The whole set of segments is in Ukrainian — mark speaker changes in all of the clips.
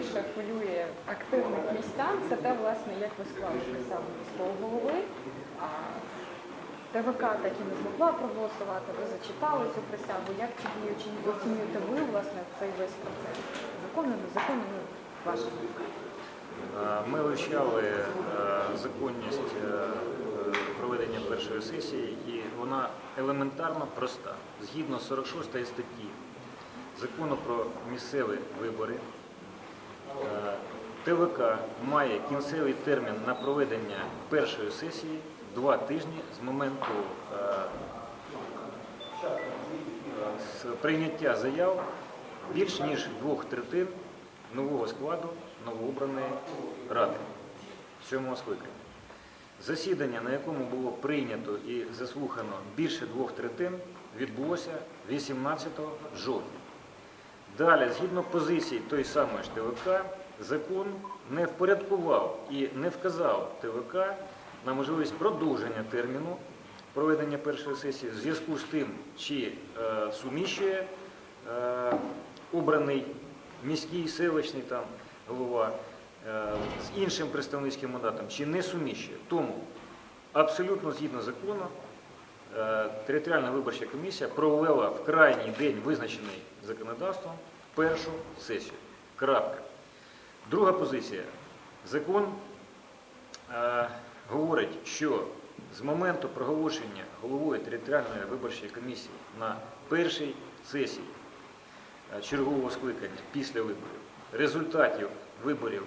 Speaker 1: найбільше хвилює активних містян, це те, власне, як ви склали присягу міського голови. А ТВК так і не змогла проголосувати, ви зачитали цю присягу. Як тоді оці- оцінюєте ви, власне, цей весь процес? Законно, незаконно, ну, ваша думка.
Speaker 2: Ми вивчали е, законність е, проведення першої сесії, і вона елементарно проста. Згідно 46 статті закону про місцеві вибори, ТВК має кінцевий термін на проведення першої сесії два тижні з моменту е, прийняття заяв більш ніж двох третин нового складу новообраної ради сьомого скликання. Засідання, на якому було прийнято і заслухано більше двох третин, відбулося 18 жовтня. Далі, згідно позиції той самої ж ТВК, закон не впорядкував і не вказав ТВК на можливість продовження терміну проведення першої сесії в зв'язку з тим, чи е, суміщує е, обраний міський селищний там голова е, з іншим представницьким мандатом, чи не суміщує. Тому абсолютно згідно закону територіальна виборча комісія провела в крайній день, визначений законодавством, першу сесію. Крапка. Друга позиція. Закон е, говорить, що з моменту проголошення головою територіальної виборчої комісії на першій сесії е, чергового скликання після виборів результатів виборів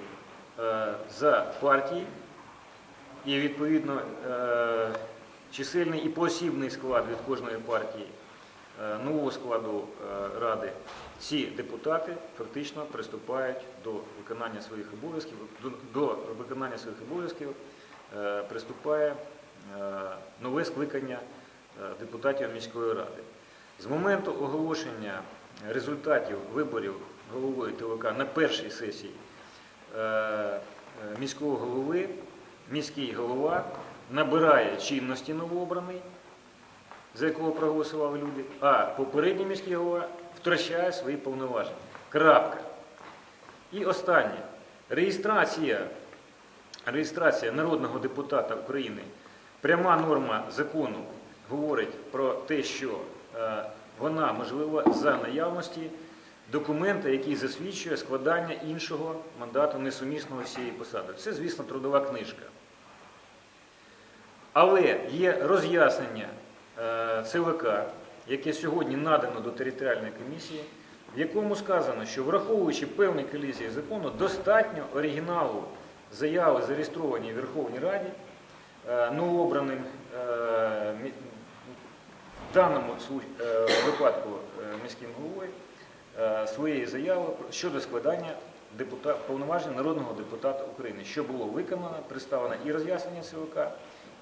Speaker 2: е, за партії і відповідно е, чисельний і поосібний склад від кожної партії е, нового складу е, ради, ці депутати фактично приступають до виконання своїх обов'язків, до, виконання своїх обов'язків е, приступає нове скликання депутатів міської ради. З моменту оголошення результатів виборів головою ТВК на першій сесії міського голови, міський голова набирає чинності новообраний, за якого проголосували люди, а попередній міський голова втрачає свої повноваження. Крапка. І останнє. Реєстрація, реєстрація народного депутата України. Пряма норма закону говорить про те, що е, вона можлива за наявності документа, який засвідчує складання іншого мандату несумісного з цією посадою. Це, звісно, трудова книжка. Але є роз'яснення е, ЦВК, яке сьогодні надано до територіальної комісії, в якому сказано, що враховуючи певні колізії закону, достатньо оригіналу заяви, зареєстрованій в Верховній Раді, е, новообраним е, в даному випадку міським головою своєї заяви щодо складання повноважень народного депутата України, що було виконано, представлено і роз'яснення ЦВК,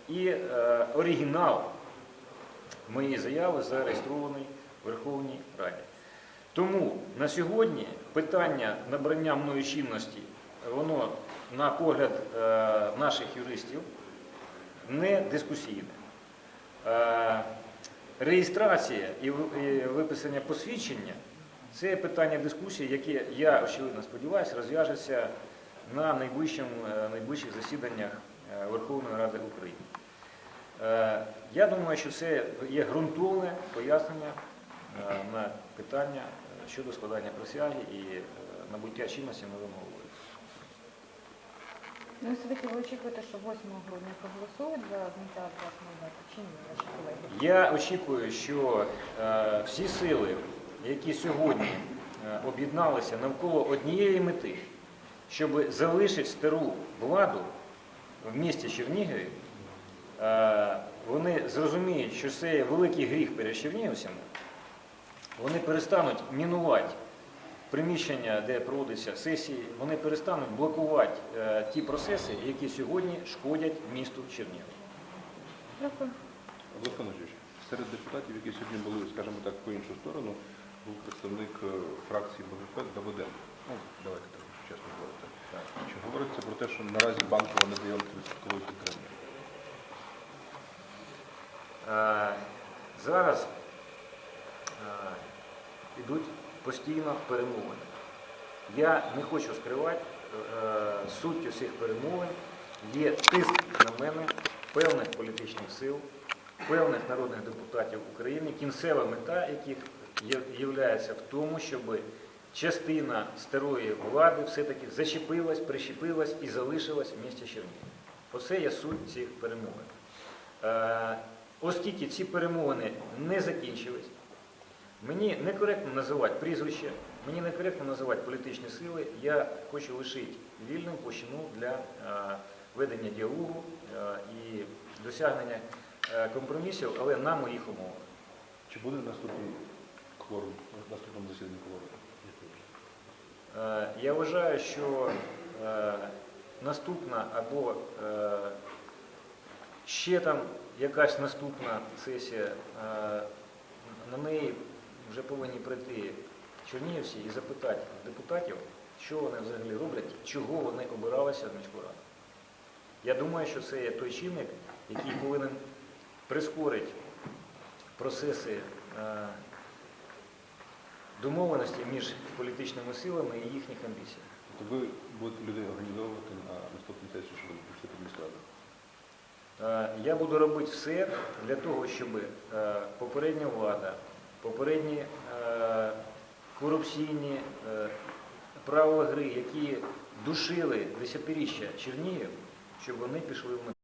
Speaker 2: і е, оригінал моєї заяви зареєстрований в Верховній Раді. Тому на сьогодні питання набрання мною чинності, воно, на погляд е, наших юристів, не дискусійне. Е, Реєстрація і виписання посвідчення це питання дискусії, яке, я очевидно сподіваюся, розв'яжеться на найближчих засіданнях Верховної Ради України. Е, Я думаю, що це є ґрунтовне пояснення е, на питання е, щодо складання присяги і набуття чинності новим головою.
Speaker 1: Ну, все-таки ви очікуєте, що 8 грудня проголосують за зняття з вас мандату, чи ні, ваші колеги?
Speaker 2: Я очікую, що е, всі сили, які сьогодні е, об'єдналися навколо однієї мети, щоб залишити стару владу в місті Чернігові, вони зрозуміють, що це є великий гріх перед чернігівцями, вони перестануть мінувати приміщення, де проводяться сесії, вони перестануть блокувати е, ті процеси, які сьогодні шкодять місту Чернігів.
Speaker 1: Дякую.
Speaker 3: Олександр Андрійович, серед депутатів, які сьогодні були, скажімо так, по іншу сторону, був представник е, фракції БГП Давиденко. Ну, давайте так чесно говорити. Чи говориться про те, що наразі банкова не дає 30 підтримки?
Speaker 2: Е, Зараз е, йдуть постійно перемовини. Я не хочу скривати е, суттю цих перемовин. Є тиск на мене певних політичних сил, певних народних депутатів України, кінцева мета яких є в тому, щоб частина старої влади все-таки зачепилась, прищепилась і залишилась в місті Чернігів. Оце є суть цих перемовин. Оскільки ці перемовини не закінчились, Мені некоректно називати прізвище, мені некоректно називати політичні сили. Я хочу лишити вільним площину для е, ведення діалогу е, і досягнення е, компромісів, але на моїх умовах.
Speaker 3: Чи буде наступний кворум, наступному засіданні кворум?
Speaker 2: Я вважаю, що наступна або ще там якась наступна сесія, на неї вже повинні прийти чернігівці і запитати депутатів, що вони взагалі роблять, чого вони обиралися в міську раду. Я думаю, що це є той чинник, який повинен прискорити процеси домовленості між політичними силами і їхніх амбіцій.
Speaker 3: Тобто ви будете людей організовувати на наступну сесію, щоб включити міськраду?
Speaker 2: Е, Я буду робити все для того, щоб е, попередня влада, попередні е, корупційні правила гри, які душили десятиріччя Чернігів, щоб вони пішли в мету.